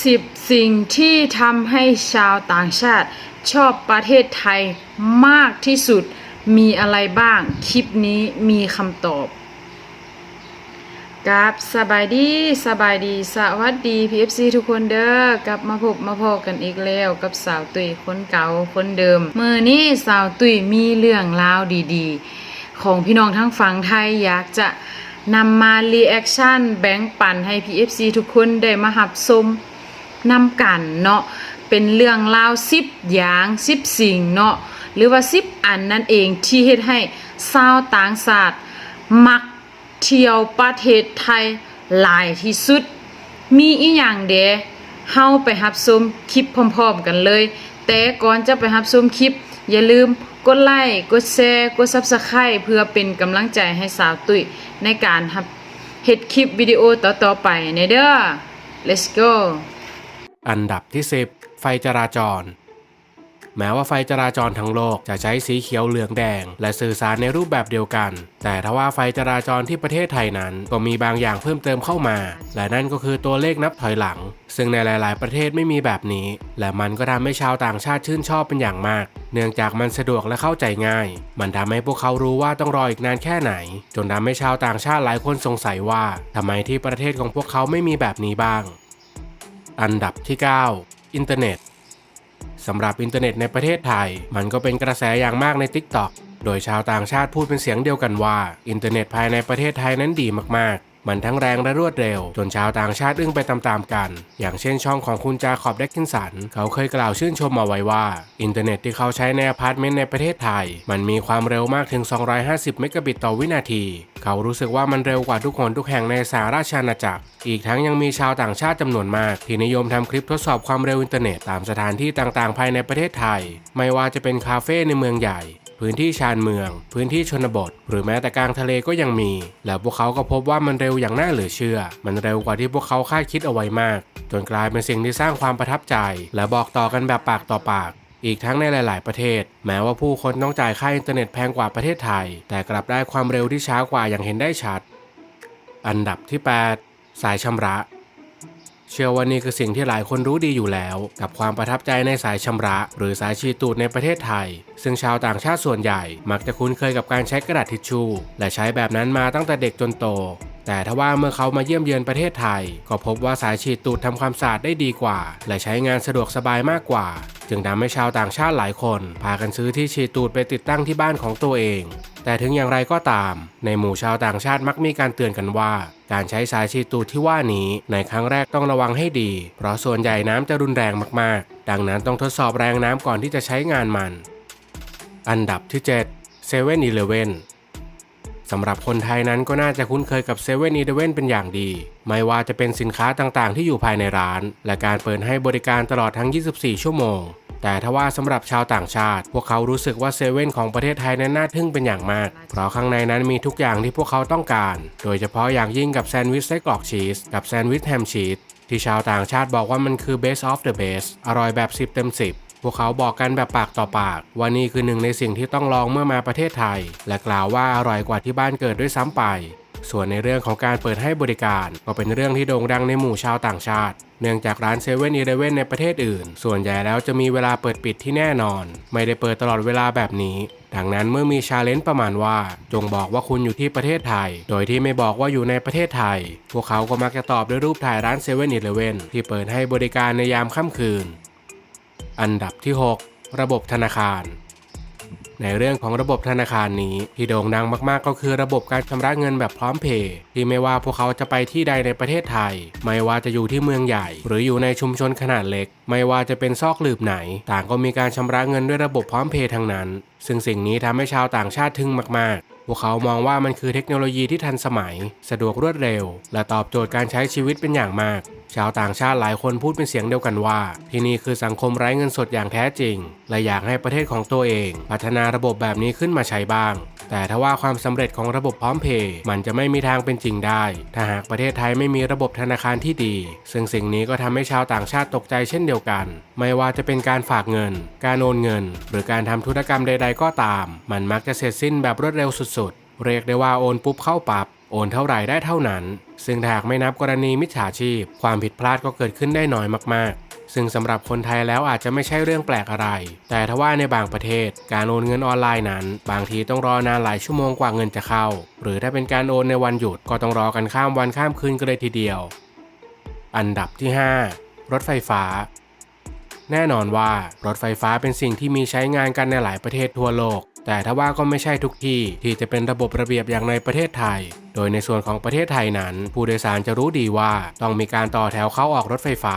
10สิ่งที่ทำให้ชาวต่างชาติ ชอบประเทศไทยมากที่สุดมีอะไรบ้าง คลิปนี้มีคำตอบกับสบายดีสบายดีสวัสดี PFC ทุกคนเด้อกลับมาพบมาพอกันอีกแล้วกับสาวตุยคนเก่าคนเดิมเมื่อนี้สาวตุยมีเรื่องราวดีๆ ของพี่น้องทั้งฝั่งไทยอยากจะนำมารีแอคชั่นแบ่งปันให้ PFC ทุกคนได้มาหับชม นำกันเนาะเป็นเรื่องราวสิบอย่างสิบสิ่งเนาะหรือว่าสิบอันนั่นเองที่เฮ็ดให้ชาวต่างชาติมักเที่ยวประเทศไทยหลายที่สุด มีอีหยังเดเฮาไปรับชมคลิปพร้อมๆกันเลย แต่ก่อนจะไปรับชมคลิป อย่าลืมกดไลค์กดแชร์กด Subscribe เพื่อเป็นกำลังใจให้สาวตุ้ยในการรับเฮ็ดคลิปวิดีโอต่อๆไปในเด้อ let's go อันดับที่ 10 ไฟจราจร แม้ว่าไฟจราจรทั้งโลกจะใช้สีเขียวเหลืองแดง และสื่อสารในรูปแบบเดียวกัน แต่ทว่าไฟจราจรที่ประเทศไทยนั้นก็มีบางอย่างเพิ่มเติมเข้ามา และนั่นก็คือตัวเลขนับถอยหลัง ซึ่งในหลาย ๆ ประเทศไม่มีแบบนี้ และมันก็ทำให้ชาวต่างชาติชื่นชอบเป็นอย่างมาก เนื่องจากมันสะดวกและเข้าใจง่าย มันทำให้พวกเขารู้ว่าต้องรออีกนานแค่ไหน จนทำให้ชาวต่างชาติหลายคนสงสัยว่าทำไมที่ประเทศของพวกเขาไม่มีแบบนี้บ้าง อันดับที่ 9 อินเทอร์เน็ตสำหรับอินเทอร์เน็ตในประเทศไทย มันก็เป็นกระแสอย่างมากใน TikTok โดยชาวต่างชาติพูดเป็นเสียงเดียวกันว่า อินเทอร์เน็ตภายในประเทศไทยนั้นดีมากๆ มันทั้งแรงและรวดเร็ว จนชาวต่างชาติอึ้งไปตามๆกัน อย่างเช่นช่องของคุณจาขอบเด็กกินสัน เขาเคยกล่าวชื่นชมเอาไว้ว่า อินเทอร์เน็ตที่เขาใช้ในอพาร์ตเมนต์ในประเทศไทย มันมีความเร็วมากถึง 250 เมกะบิตต่อวินาที เขารู้สึกว่ามันเร็วกว่าทุกคนทุกแห่งในสหราชอาณาจักร อีกทั้งยังมีชาวต่างชาติจำนวนมาก ที่นิยมทำคลิปทดสอบความเร็วอินเทอร์เน็ตตามสถานที่ต่างๆ ภายในประเทศไทย ไม่ว่าจะเป็นคาเฟ่ในเมืองใหญ่ พื้นที่ชานเมือง พื้นที่ชนบท หรือแม้แต่กลางทะเลก็ยังมี แล้วพวกเขาก็พบว่ามันเร็วอย่างน่าเหลือเชื่อ มันเร็วกว่าที่พวกเขาคาดคิดเอาไว้มาก จนกลายเป็นสิ่งที่สร้างความประทับใจ และบอกต่อกันแบบปากต่อปาก อีกทั้งในหลาย ๆ ประเทศ แม้ว่าผู้คนต้องจ่ายค่าอินเทอร์เน็ตแพงกว่าประเทศไทย แต่กลับได้ความเร็วที่ช้ากว่าอย่างเห็นได้ชัด อันดับที่ 8 สายชำระ เชื่อว่านี่คือสิ่งที่หลายคนรู้ดีอยู่แล้ว กับความประทับใจในสายชำระ หรือสายชีตูดในประเทศไทย ซึ่งชาวต่างชาติส่วนใหญ่ มักจะคุ้นเคยกับการใช้กระดาษทิชชู่และใช้แบบนั้นมาตั้งแต่เด็กจนโต แต่ถ้าว่าเมื่อเขามาเยี่ยมเยือนประเทศไทย ก็พบว่าสายฉีดตูดทำความสะอาดได้ดีกว่า และใช้งานสะดวกสบายมากกว่า จึงทำให้ชาวต่างชาติหลายคน พากันซื้อที่ฉีดตูดไปติดตั้งที่บ้านของตัวเอง แต่ถึงอย่างไรก็ตาม ในหมู่ชาวต่างชาติมักมีการเตือนกันว่า การใช้สายฉีดตูดที่ว่านี้ ในครั้งแรกต้องระวังให้ดี เพราะส่วนใหญ่น้ำจะรุนแรงมากๆ ดังนั้นต้องทดสอบแรงน้ำก่อนที่จะใช้งานมัน อันดับที่7 7 e เ e ่ e อ สำหรับคนไทยนั้นก็น่าจะคุ้นเคยกับ7 e เ e ่ e อเป็นอย่างดี ไม่ว่าจะเป็นสินค้าต่างๆ ที่อยู่ภายในร้าน และการเปิดให้บริการตลอดทั้ง 24 ชั่วโมง แต่ถ้าว่าสำหรับชาวต่างชาติ พวกเขารู้สึกว่าเซเว่นของประเทศไทยนั้นน่าทึ่งเป็นอย่างมาก เพราะข้างในนั้นมีทุกอย่างที่พวกเขาต้องการ โดยเฉพาะอย่างยิ่งกับแซนด์วิชไส้กรอกชีสกับแซนด์วิชแฮมชีสที่ชาวต่างชาติบอกว่ามันคือ best of the best อร่อยแบบ 10 เต็ม 10 พวกเขาบอกกันแบบปากต่อปากว่านี่คือหนึ่งในสิ่งที่ต้องลองเมื่อมาประเทศไทย และกล่าวว่าอร่อยกว่าที่บ้านเกิดด้วยซ้ำไป ส่วนในเรื่องของการเปิดให้บริการก็เป็นเรื่องที่โด่งดังในหมู่ชาวต่างชาติ เนื่องจากร้านเซเว่นอีเลเว่นในประเทศอื่น ส่วนใหญ่แล้วจะมีเวลาเปิดปิดที่แน่นอน ไม่ได้เปิดตลอดเวลาแบบนี้ ดังนั้นเมื่อมีชาเลนจ์ประมาณว่า จงบอกว่าคุณอยู่ที่ประเทศไทย โดยที่ไม่บอกว่าอยู่ในประเทศไทย พวกเขาก็มักจะตอบด้วยรูปถ่ายร้านเซเว่นอีเลเว่นที่เปิดให้บริการในยามค่ำคืน อันดับที่ 6 ระบบธนาคาร ในเรื่องของระบบธนาคารนี้ที่โด่งดังมากๆ ก็คือระบบการชำระเงินแบบพร้อมเพย์ที่ไม่ว่าพวกเขาจะไปที่ใดในประเทศไทย ไม่ว่าจะอยู่ที่เมืองใหญ่ หรืออยู่ในชุมชนขนาดเล็ก ไม่ว่าจะเป็นซอกหลืบไหน ต่างก็มีการชำระเงินด้วยระบบพร้อมเพย์ทั้งนั้น ซึ่งสิ่งนี้ทำให้ชาวต่างชาติทึ่งมากๆ พวกเขามองว่ามันคือเทคโนโลยีที่ทันสมัย สะดวกรวดเร็ว และตอบโจทย์การใช้ชีวิตเป็นอย่างมาก ชาวต่างชาติหลายคนพูดเป็นเสียงเดียวกันว่า ที่นี่คือสังคมไร้เงินสดอย่างแท้จริง และอยากให้ประเทศของตัวเอง พัฒนาระบบแบบนี้ขึ้นมาใช้บ้าง แต่ถ้าว่าความสำเร็จของระบบพร้อมเพย์มันจะไม่มีทางเป็นจริงได้ ถ้าหากประเทศไทยไม่มีระบบธนาคารที่ดี ซึ่งสิ่งนี้ก็ทำให้ชาวต่างชาติตกใจเช่นเดียวกัน ไม่ว่าจะเป็นการฝากเงิน การโอนเงิน หรือการทำธุรกรรมใด ๆ ก็ตาม มันมักจะเสร็จสิ้นแบบรวดเร็วสุดๆ เรียกได้ว่าโอนปุ๊บเข้าปับโอนเท่าไหร่ได้เท่านั้น ซึ่งหากไม่นับกรณีมิจฉาชีพ ความผิดพลาดก็เกิดขึ้นได้น้อยมากๆ ซึ่งสำหรับคนไทยแล้วอาจจะไม่ใช่เรื่องแปลกอะไร แต่ถ้าว่าในบางประเทศ การโอนเงินออนไลน์นั้น บางทีต้องรอนานหลายชั่วโมงกว่าเงินจะเข้า หรือถ้าเป็นการโอนในวันหยุดก็ต้องรอกันข้ามวันข้ามคืนกันเลยทีเดียว อันดับที่ 5 รถไฟฟ้าแน่นอนว่ารถไฟฟ้าเป็นสิ่งที่มีใช้งานกันในหลายประเทศทั่วโลก แต่ถ้าว่าก็ไม่ใช่ทุกที่ที่จะเป็นระบบระเบียบอย่างในประเทศไทย โดยในส่วนของประเทศไทยนั้น ผู้โดยสารจะรู้ดีว่าต้องมีการต่อแถวเข้าออกรถไฟฟ้า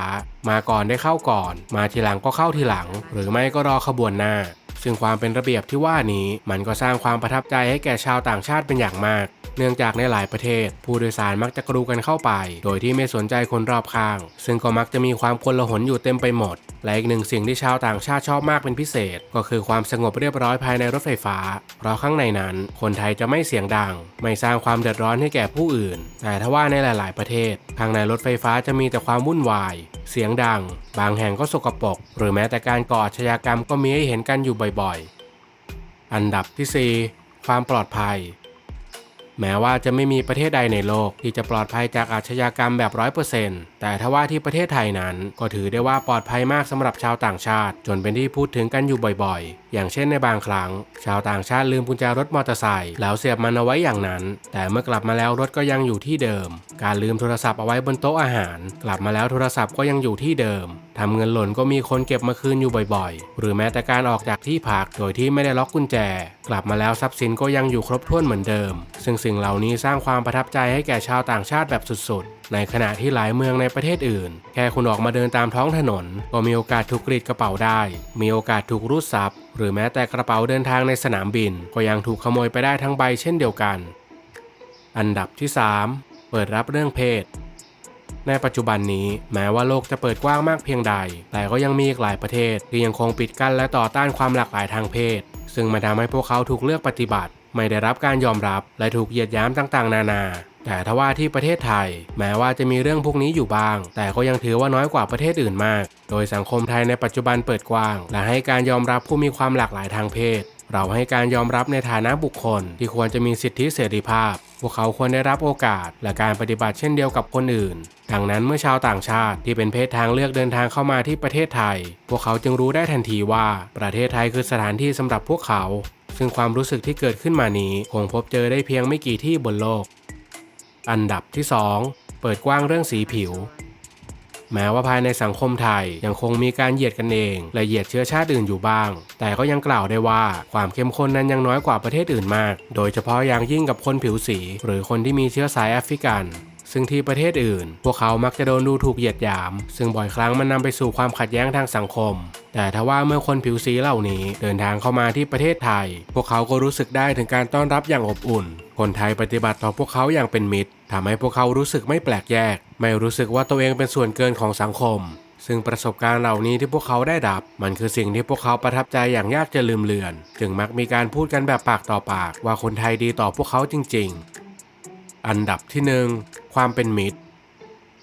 มาก่อนได้เข้าก่อน มาทีหลังก็เข้าทีหลัง หรือไม่ก็รอขบวนหน้า ซึ่งความเป็นระเบียบที่ว่านี้มันก็สร้างความประทับใจให้แก่ชาวต่างชาติเป็นอย่างมาก เนื่องจากในหลายประเทศ ผู้โดยสารมักจะกรูกันเข้าไป โดยที่ไม่สนใจคนรอบข้าง ซึ่งก็มักจะมีความคนละหนอยู่เต็มไปหมด และอีกหนึ่งสิ่งที่ชาวต่างชาติชอบมากเป็นพิเศษ ก็คือความสงบเรียบร้อยภายในรถไฟฟ้า เพราะข้างในนั้น คนไทยจะไม่เสียงดัง ไม่สร้างความเดือดร้อนให้แก่ผู้อื่น แต่ถ้าว่าในหลาย ๆ ประเทศ ข้างในรถไฟฟ้าจะมีแต่ความวุ่นวาย เสียงดัง บางแห่งก็สกปรกหรือแม้แต่การก่ออาชญากรรมก็มีให้เห็นกันอยู่บ่อยๆ อันดับที่ 4 ความปลอดภัย แม้ว่าจะไม่มีประเทศใดในโลกที่จะปลอดภัยจากอาชญากรรมแบบร้อยเปอร์เซ็นต์แต่ทว่าที่ประเทศไทยนั้นก็ถือได้ว่าปลอดภัยมากสำหรับชาวต่างชาติ จนเป็นที่พูดถึงกันอยู่บ่อยๆ อย่างเช่นในบางครั้ง ชาวต่างชาติลืมกุญแจรถมอเตอร์ไซค์แล้วเสียบมันเอาไว้อย่างนั้น แต่เมื่อกลับมาแล้วรถก็ยังอยู่ที่เดิม การลืมโทรศัพท์เอาไว้บนโต๊ะอาหาร กลับมาแล้วโทรศัพท์ก็ยังอยู่ที่เดิมทำเงินหล่นก็มีคนเก็บมาคืนอยู่บ่อยๆ หรือแม้แต่การออกจากที่พักโดยที่ไม่ได้ล็อกกุญแจ กลับมาแล้วทรัพย์สินก็ยังอยู่ครบถ้วนเหมือนเดิม ซึ่งสิ่งเหล่านี้สร้างความประทับใจให้แก่ชาวต่างชาติแบบสุดๆ ในขณะที่หลายเมืองในประเทศอื่น แค่คุณออกมาเดินตามท้องถนน ก็มีโอกาสถูกกรีดกระเป๋าได้ มีโอกาสถูกรูดทรัพย์ หรือแม้แต่กระเป๋าเดินทางในสนามบิน ก็ยังถูกขโมยไปได้ทั้งใบเช่นเดียวกัน อันดับที่ 3 เปิดรับเรื่องเพศในปัจจุบันนี้แม้ว่าโลกจะเปิดกว้างมากเพียงใด แต่ก็ยังมีอีกหลายประเทศที่ยังคงปิดกั้นและต่อต้านความหลากหลายทางเพศ ซึ่งมันทำให้พวกเขาถูกเลือกปฏิบัติ ไม่ได้รับการยอมรับ และถูกเหยียดยามต่างๆ นานา แต่ทว่าที่ประเทศไทย แม้ว่าจะมีเรื่องพวกนี้อยู่บ้าง แต่ก็ยังถือว่าน้อยกว่าประเทศอื่นมาก โดยสังคมไทยในปัจจุบันเปิดกว้าง และให้การยอมรับผู้มีความหลากหลายทางเพศ เราให้การยอมรับในฐานะบุคคล ที่ควรจะมีสิทธิเสรีภาพ พวกเขาควรได้รับโอกาส และการปฏิบัติเช่นเดียวกับคนอื่น ดังนั้นเมื่อชาวต่างชาติที่เป็นเพศทางเลือกเดินทางเข้ามาที่ประเทศไทย พวกเขาจึงรู้ได้ทันทีว่าประเทศไทยคือสถานที่สำหรับพวกเขา ซึ่งความรู้สึกที่เกิดขึ้นมานี้คงพบเจอได้เพียงไม่กี่ที่บนโลก อันดับที่ 2 เปิดกว้างเรื่องสีผิว แม้ว่าภายในสังคมไทยยังคงมีการเหยียดกันเอง และเหยียดเชื้อชาติอื่นอยู่บ้าง แต่ก็ยังกล่าวได้ว่าความเข้มข้นนั้นยังน้อยกว่าประเทศอื่นมาก โดยเฉพาะอย่างยิ่งกับคนผิวสี หรือคนที่มีเชื้อสายแอฟริกัน ซึ่งที่ประเทศอื่น พวกเขามักจะโดนดูถูกเหยียดหยาม ซึ่งบ่อยครั้งมันนำไปสู่ความขัดแย้งทางสังคม แต่ถ้าว่าเมื่อคนผิวสีเหล่านี้เดินทางเข้ามาที่ประเทศไทย พวกเขาก็รู้สึกได้ถึงการต้อนรับอย่างอบอุ่น คนไทยปฏิบัติต่อพวกเขาอย่างเป็นมิตรทำให้พวกเขารู้สึกไม่แปลกแยก ไม่รู้สึกว่าตัวเองเป็นส่วนเกินของสังคมซึ่งประสบการณ์เหล่านี้ที่พวกเขาได้รับ มันคือสิ่งที่พวกเขาประทับใจอย่างยากจะลืมเลือน จึงมักมีการพูดกันแบบปากต่อปาก ว่าคนไทยดีต่อพวกเขาจริง ๆ อันดับที่หนึ่งความเป็นมิตร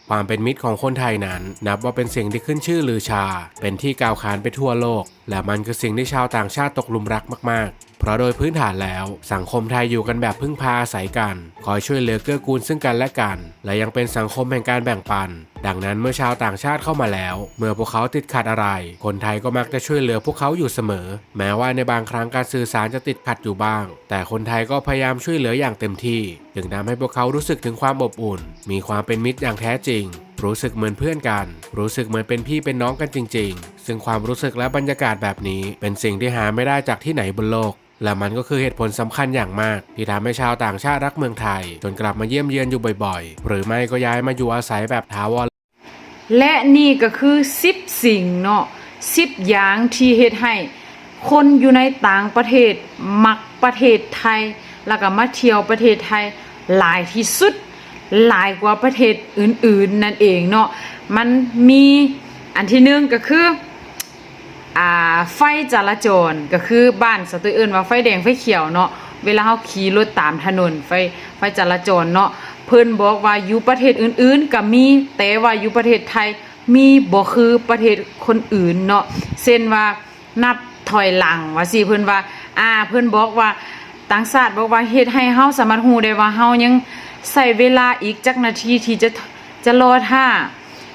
ความเป็นมิตรของคนไทยนั้น นับว่าเป็นสิ่งที่ขึ้นชื่อลือชา เป็นที่กล่าวขานไปทั่วโลก และมันคือสิ่งที่ชาวต่างชาติตกหลุมรักมากๆ เพราะโดยพื้นฐานแล้ว สังคมไทยอยู่กันแบบพึ่งพาอาศัยกัน คอยช่วยเหลือเกื้อกูลซึ่งกันและกัน และยังเป็นสังคมแห่งการแบ่งปัน ดังนั้นเมื่อชาวต่างชาติเข้ามาแล้ว เมื่อพวกเขาติดขัดอะไร คนไทยก็มักจะช่วยเหลือพวกเขาอยู่เสมอ แม้ว่าในบางครั้งการสื่อสารจะติดขัดอยู่บ้าง แต่คนไทยก็พยายามช่วยเหลืออย่างเต็มที่จึงทำให้พวกเขารู้สึกถึงความอบอุ่น มีความเป็นมิตรอย่างแท้จริง รู้สึกเหมือนเพื่อนกัน รู้สึกเหมือนเป็นพี่เป็นน้องกันจริง ๆ ซึ่งความรู้สึกและบรรยากาศแบบนี้ เป็นสิ่งที่หาไม่ได้จากที่ไหนบนโลก และมันก็คือเหตุผลสำคัญอย่างมาก ที่ทำให้ชาวต่างชาติรักเมืองไทย จนกลับมาเยี่ยมเยือนอยู่บ่อยๆ หรือไม่ก็ย้ายมาอยู่อาศัยแบบถาวรและนี่ก็คือ10สิ่งเนาะ10อย่างที่เฮ็ดให้ คนอยู่ในต่างประเทศ มักประเทศไทย แล้วก็มาเที่ยวประเทศไทยหลายที่สุด หลายกว่าประเทศอื่นๆ นั่นเองเนาะมันมีอันที่หนึ่งก็คือ อ่าไฟจราจรก็คือบ้านสตุยเอิ้นว่าไฟแดงไฟเขียวเนาะเวลาเฮาขี่รถตามถนนไฟไฟจราจรเนาะเพิ่นบอกว่าอยู่ประเทศอื่นๆก็มีแต่ว่าอยู่ประเทศไทยมีบ่คือประเทศคนอื่นเนาะเช่นว่านับถอยหลังว่าสิเพิ่นว่าอ่าเพิ่นบอกว่าต่างชาติบอกว่าเฮ็ดให้เฮาสามารถฮู้ได้ว่าเฮายังใส่เวลาอีกจักนาทีที่จะจะรอท่า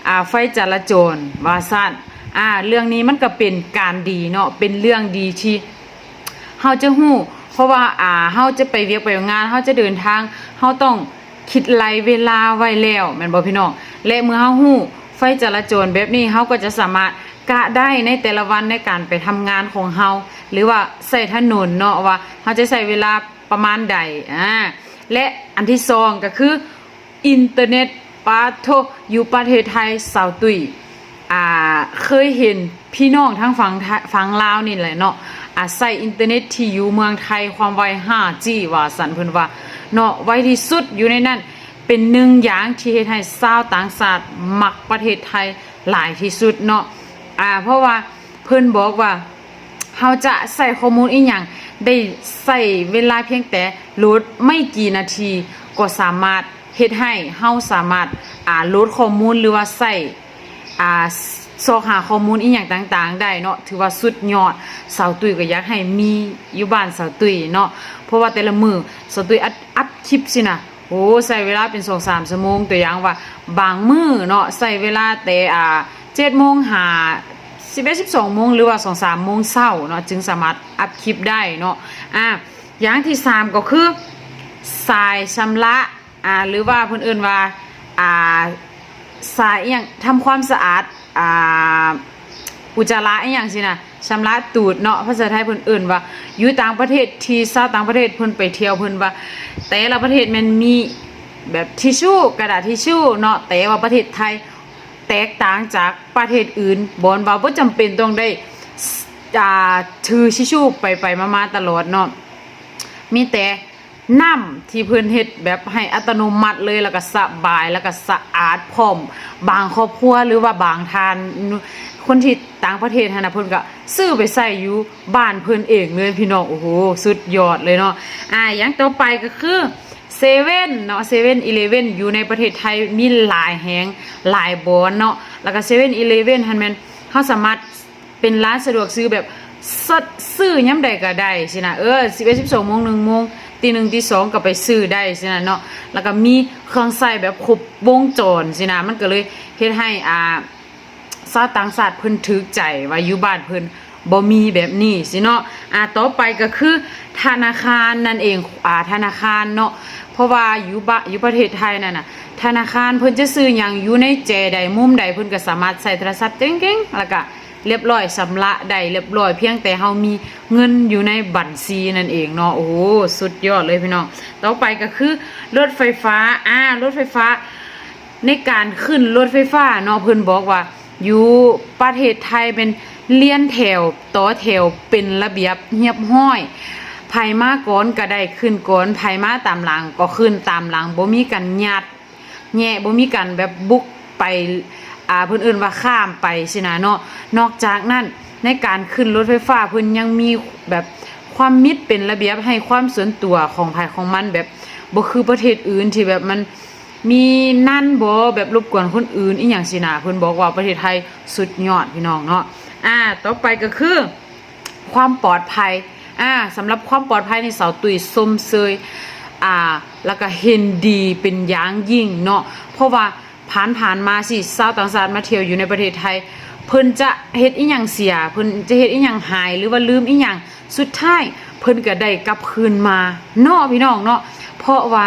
อ่าไฟจราจรว่าซั่น อ่าเรื่องนี้มันก็เป็นการดีเนาะเป็นเรื่องดีที่เฮาจะฮู้ เพราะว่าอ่าเฮาจะไปเวียกไปงานเฮาจะเดินทางเฮาต้องคิดไลเวลาไว้แล้วแม่นบ่พี่น้องและเมื่อเฮาฮู้ไฟจราจรแบบนี้เฮาก็จะสามารถกะได้ในแต่ละวันในการไปทำงานของเฮาหรือว่าใส่ถนนเนาะว่าเฮาจะใช้เวลาประมาณใดอ่าและอันที่สองก็คืออินเทอร์เน็ตปาโทอยู่ประเทศไทยสาวตุย อ่าเคยเห็นพี่น้องทั้งฝั่งฝั่งลาวนี่แหละเนาะอ่าใช้อินเทอร์เน็ตที่อยู่เมืองไทยความไว 5G ว่าสันเพิ่นว่าเนาะไวที่สุดอยู่ในนั้นเป็นหนึ่งอย่างที่เฮ็ดให้ชาวต่างชาติมักประเทศไทยหลายที่สุดเนาะอ่าเพราะว่าเพิ่นบอกว่าเราจะใส่ข้อมูลอีหยังได้ใส่เวลาเพียงแต่โหลดไม่กี่นาทีก็สามารถเฮ็ดให้เฮาสามารถอ่าโหลดข้อมูลหรือว่าใส่ อ่าซอกหาข้อมูลอีหยังต่างๆ ได้เนาะถือว่าสุดยอดสาวตุ้ยก็อยากให้มีอยู่บ้านสาวตุ้ยเนาะเพราะว่าแต่ละมือสาวตุ้ยอัดอัดคลิปสินะโอ้ใส่เวลาเป็น2-3ชั่วโมงตัวอย่างว่า บางมือเนาะใส่เวลาแต่อ่า7โมงหาสิบเอ็ดสิบสองโมงหรือว่าสองสามโมงเช้าเนาะจึงสามารถอัพคลิปได้เนาะอะอย่างที่สามก็คือสายชำระอ่าหรือว่าเพื่นเอื่นว่าอ่า สายอย่างทำความสะอาดอ่าอุจจาระอหย่างสินะชำระตูดเนาะภาษาไทยเพิ่นเอื่นว่าอยู่ต่างประเทศที่ชาต่างประเทศเพิ่นไปเที่ยวเพิ่นว่า แต่ละประเทศมันมีแบบทิชชู่กระดาษทิชชู่เนาะแต่ว่าประเทศไทยแตกต่างจากประเทศอื่นบอนว่าบ่จำเป็นต้องได้อ่าถือชิชชู่ไปไปมามาตลอดเนาะมีแต่ น้ำที่เพิ่นเฮ็ดแบบให้อัตโนมัติเลยแล้วก็สบายแล้วก็สะอาดพร้อม บางครอบครัวหรือว่าบางทาน คนที่ต่างประเทศหันนะเพิ่นก็ซื้อไปใส่อยู่บ้านเพิ่นเองเลยพี่น้องโอ้โหสุดยอดเลยเนาะอ่าอย่างต่อไปก็คือเซเว่นเนาะเซเว่นอีเลเว่นอยู่ในประเทศไทยมีหลายแหงหลายบอนเนาะแล้วก็เซเว่นอีเลเว่นฮันแมนเขาสามารถเป็นร้านสะดวกซื้อแบบสดซื้อยามใดก็ได้สินะเออ11 12โมง1โมง ตีหนึ่งตีสองก็ไปซื้อได้สินะเนาะแล้วก็มีเครื่องใช้แบบครบวงจรสินะมันก็เลยเฮ็ดให้อ่าชาต่างชาติเพิ่นถือใจว่าอยู่บ้านเพิ่นบ่มีแบบนี้สิเนาะอ่าต่อไปก็คือธนาคารนั่นเองอ่าธนาคารเนาะเพราะว่าอยู่บะอยู่ประเทศไทยนั่นน่ะธนาคารเพิ่นจะซื้อหยังอยู่ในแจใดมุมใดเพิ่นก็สามารถใส่โทรศัพท์เก่งๆแล้วก็ เรียบร้อยสำระได้เรียบร้อยเพียงแต่เฮามีเงินอยู่ในบัญชีนั่นเองเนาะโอ้โหสุดยอดเลยพี่น้องต่อไปก็คือรถไฟฟ้าอ่ารถไฟฟ้า ในการขึ้นรถไฟฟ้าเนาะเพิ่นบอกว่าอยู่ประเทศไทยเป็นเลี้ยนแถวต่อแถวเป็นระเบียบเรียบห้อยไผมาก่อนก็ได้ขึ้นก่อนไผมาตามหลังก็ขึ้นตามหลังบ่มีกันหยัดแย่บ่มีกันแบบบุกไป อ่าเพิ่อนเอิ้นว่าข้ามไปสินะเนาะนอกจากนั้นในการขึ้นรถไฟฟ้าเพิ่นยังมีแบบความมิตรเป็นระเบียบให้ความส่วนตัวของภายของมันแบบบ่คือประเทศอื่นที่แบบมันมีนั่นบ่แบบรบกวนคนอื่นอีหยังสินะเพิ่นบอกว่าประเทศไทยสุดยอดพี่น้องเนาะอ่าต่อไปก็คือ ความปลอดภัยอ่าสำหรับความปลอดภัยในเสาตุยสมเซยอ่าแล้วก็เห็นดีเป็นอย่างยิ่งเนาะเพราะว่า ผ่านผ่านมาสิชาวต่างชาติมาเที่ยวอยู่ในประเทศไทย เพิ่นจะเฮ็ดอีหยังเสีย เพิ่นจะเฮ็ดอีหยังหายหรือว่าลืมอีหยังสุดท้ายเพิ่นก็ได้กลับคืนมาเนาะพี่น้องเนาะเพราะว่า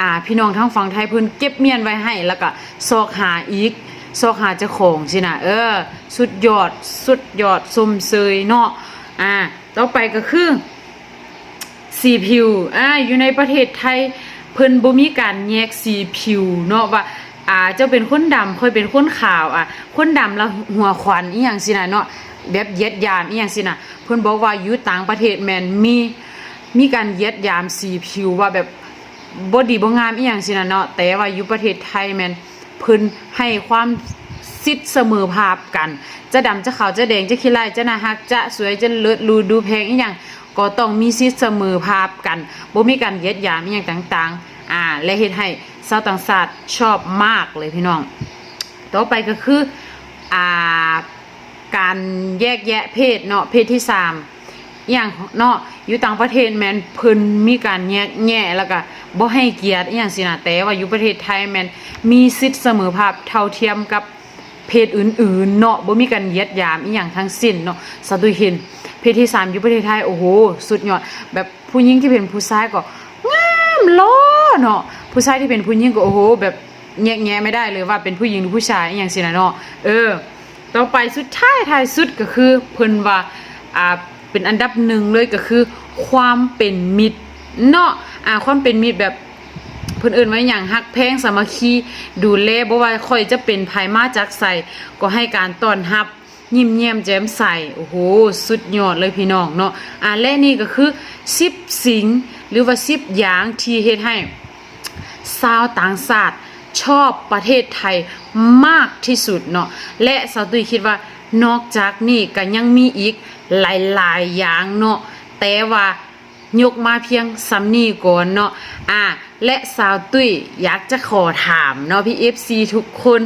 อ่าพี่น้องทั้งฝั่งไทยเพิ่นเก็บเมียนไว้ให้แล้วก็ซอกหาอีกซอกหาเจ้าของสินะเออ สุดยอดสุดยอดสมเซยเนาะอ่าต่อไปก็คือสีผิวอ่าอยู่ในประเทศไทยเพิ่นบ่มีการแยกสีผิวเนาะว่า อ่าเจ้าเป็นคนดำค่อยเป็นคนขาวอะคนดำแล้วหัวขวัญอีหยังสินะเนาะแบบเยียดยามอีหยังสินะเพิ่นบอกว่าอยู่ต่างประเทศแม่นมีมีการเยียดยามสีผิวว่าแบบบ่ดีบ่งามอีหยังสินะเนาะแต่ว่าอยู่ประเทศไทยแม่นเพิ่นให้ความสิทธิ์เสมอภาพกัน จะดำจะขาวจะแดงจะขี้ลายจะน่าฮักจะสวยจะเลิศรูดูแพงอีหยังก็ต้องมีสิทธิ์เสมอภาพกันบ่มีการเยียดยามอีหย่างต่าง ๆ อ่า และเฮ็ดให้ ชาวต่างชาติชอบมากเลยพี่น้อง ต่อไปก็คืออ่าการแยกแยะเพศเนาะเพศที่สามอย่างเนาะอยู่ต่างประเทศแมนเพิ่นมีการแยกแยะแล้วก็บ่ให้เกียรติอย่างสินะแต่ว่าอยู่ประเทศไทยแมนมีสิทธิเสมอภาพเท่าเทียมกับเพศอื่นๆเนาะบ่มีการเยียดยามอีหยังทั้งสิ้นเนาะสะดุยเห็นเพศที่สามอยู่ประเทศไทยโอ้โหสุดยอดแบบผู้หญิงที่เป็นผู้ชายก็งามล้อเนาะ ผู้ชายที่เป็นผู้หญิงก็โอ้โห แบบแยกแยะไม่ได้เลยว่าเป็นผู้หญิงหรือผู้ชายอย่างสินะเนาะเออ ต่อไปสุดท้ายท้ายสุดก็คือเพิ่นว่าอ่าเป็นอันดับหนึ่งเลยก็คือ ความเป็นมิตรเนาะอ่าความเป็นมิตรแบบเพิ่นเอิ้นว่าหยังฮักแพงสามัคคีดูแลบ่ว่าค่อยจะเป็นภายมาจากใส่ก็ให้การต้อนรับยิ้มแย้มแจ่มใสโอ้โหสุดยอดเลยพี่น้องเนาะอ่าและนี่ก็คือ10สิงหรือว่า10อย่างที่เฮ็ดให้ ชาวต่างชาติชอบประเทศไทยมากที่สุดเนาะและสาวตุยคิดว่านอกจากนี้ก็ยังมีอีกหลายๆอย่างเนาะแต่ว่ายกมาเพียงสำนีก่อนเนาะอ่าและสาวตุ้ยอยากจะขอถามเนาะพี่ FC ทุกคน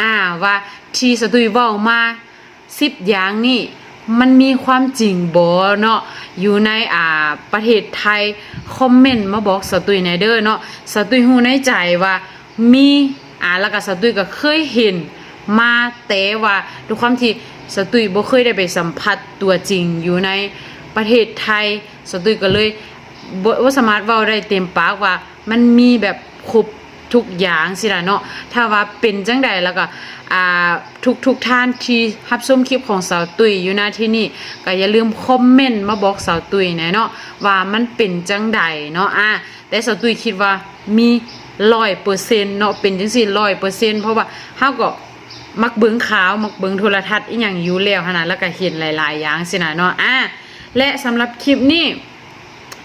อ่าว่าที่สาวตุ้ยเว้ามาสิบอย่างนี่ มันมีความจริงบ่เนาะอยู่ในอ่าประเทศไทยคอมเมนต์มาบอกสตุยในเด้อเนาะสตุยฮู้ในใจว่ามีอ่าแล้วก็สตุยก็เคยเห็นมาแต่ว่าด้วยความที่สตุยบ่เคยได้ไปสัมผัสตัวจริงอยู่ในประเทศไทยสตุยก็เลยบ่บ่สามารถเว้าได้เต็มปากว่ามันมีแบบครบ ทุกอย่างสิล่ะเนาะถ้าว่าเป็นจังใดแล้วก็อ่าทุกทุกท่านที่รับชมคลิปของสาวตุยอยู่หน้าที่นี่ก็อย่าลืมคอมเมนต์มาบอกสาวตุยนะเนาะว่ามันเป็นจังใดเนาะอะแต่สาวตุยคิดว่ามีร้อยเปอร์เซ็นต์เนาะเป็นจังซี่ร้อยเปอร์เซ็นต์เพราะว่าเฮาก็มักเบิ่งขาวมักเบิ่งโทรทัศน์อีหยังอยู่แล้วหั่นน่ะแล้วก็เห็นหลายๆอย่างสินะเนาะอะและสำหรับคลิปนี้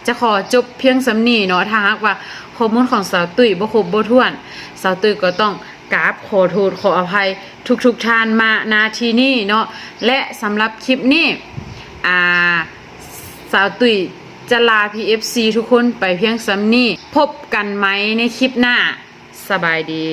จะขอจบเพียงสำนีเนาะถ้าหากว่า ข้อมูลของสาวตุ้ยบ่ครบบ่ถ้วนสาวตุ้ยก็ต้องกราบขอโทษขออภัยทุกๆทท่านมานาทีนี้เนาะและสำหรับคลิปนี้อ่าสาวตุ้ยจะลา PFC ทุกคนไปเพียงสำนีพบกันไหมในคลิปหน้า สบายดี